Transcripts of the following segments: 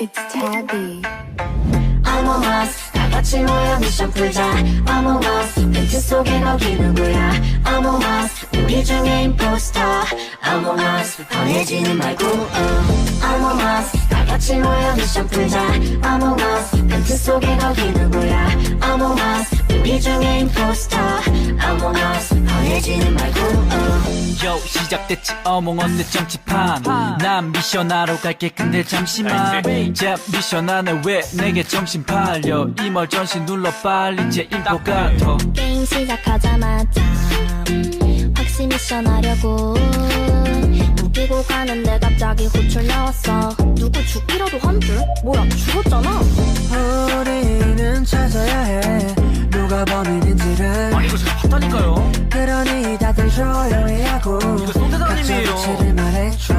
It's Tabby. Among Us 다 같이 모여 미션 풀자 Among Us 벤트 속에 거기 누구야 Among Us 우리 중에 임포스터 Among Us 편해지는 말고 uh. Among Us 다 같이 모여 미션 풀자 Among Us 벤트 속에 거기 누구야 Among Us 우리 중에 임포스터 Among Us 편해지는 말고 uh. 요 시작됐지. 어몽언 내 정치판. 난 미션하러 갈게. 근데 잠시만. 제 미션 안에 왜 내게 정신 팔려? 이멀 전신 눌러 빨리. 제 인포가 더. 게임 시작하자마자 확신 미션 하려고. 웃기고 가는데 갑자기 호출 나왔어. 누구 죽기라도 한 줄? 뭐야 죽었잖아 다들 조용히 하고 이거 송대장님이에요. 각자 위치를 말해줘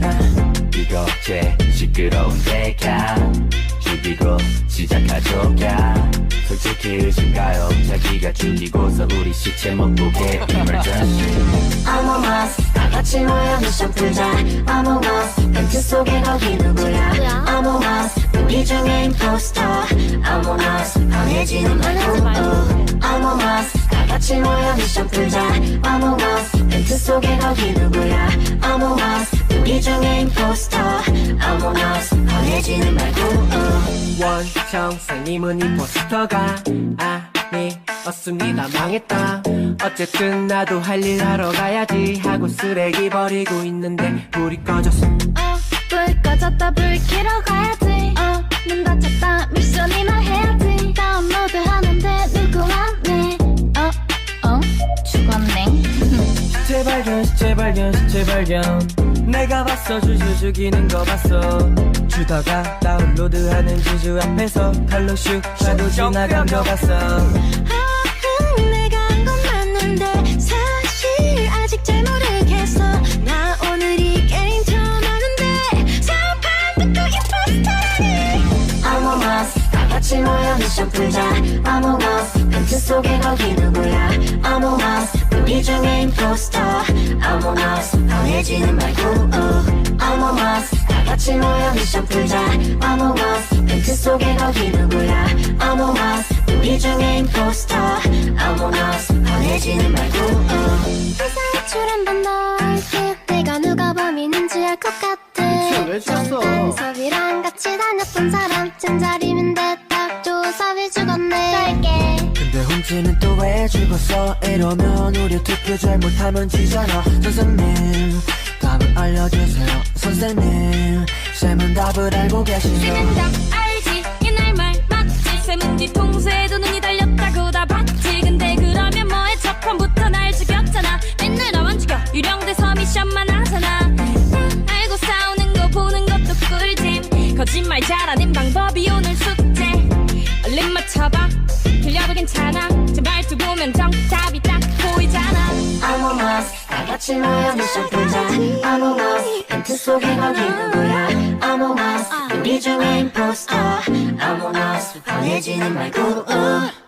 yeah. 이거 제 시끄러운 대가. 죽이고 시작하죠 야 솔직히 의심가요. 자기가 죽이고서 우리 시체 못 보게 emergency Among Us 다 같이 모여 미션 풀자. Among Us 벤트 속에 거기 누구야? Among Us 우리 중에 임포스터. Among Us 편해지는 말고. Among Us 다 같이 모여 미션 풀자 Among Us 벤트 속에 거기 누구야 Among Us 우리 중에 임포스터 Among Us 편해지는 말고. 원청생님은 임포스터가 아니었습니다 망했다 어쨌든 나도 할 일 하러 가야지 하고 쓰레기 버리고 있는데 불이 꺼졌어 재발견. 재발견 내가 봤어 주주 죽이는 거 봤어. 주다가 다운로드하는 주주 앞에서 칼로 슉 나도 지나간 거 봤어. 아, 내가 한 건 맞는데 사실 아직 잘 모르겠어. 나 오늘 이 게임 처음 하는데 사판 듣고 임포스터라니 Among Us 다 같이 모여 미션 풀자. Among Us 벤트 속에 거기 누 Us 편해지는 말고 uh. Among Us 다 같이 모여 미션 풀자. Among Us 벤트 속에 거기 누구야? Among Us 우리 중에 임포스터. Among Us 편해지는 말고 uh. 회사 한번 넣을게 내가 누가 범인인지 알 것 같아. 섭이랑 같이 다녔던 사람 찐자리 훔치는 또 왜 죽었어? 이러면 우리 투표 잘못하면 지잖아. 선생님 답을 알려주세요. 선생님 쌤은 답을 알고 계시죠? 쟤는 다 알지. 옛날 말 맞지. 쇠문지 통수에도 눈이 달렸다고 다 봤지. 근데 그러면 뭐해? 첫판부터 날 죽였잖아. 맨날 나만 죽여. 유령돼서 미션만 하잖아. 다 알고 싸우는 거 보는 것도 꿀잼. 거짓말 잘하는 방법이 오늘 숙제. 얼른 맞춰봐 괜찮아. 제 말투 보면 정답이 딱 보이잖아. Among Us 다 같이 모여 미션 풀자 Among Us 벤트 속에 거기 누구야. Among Us 우리 중에 임포스터. Among Us 편해지는 말고. uh.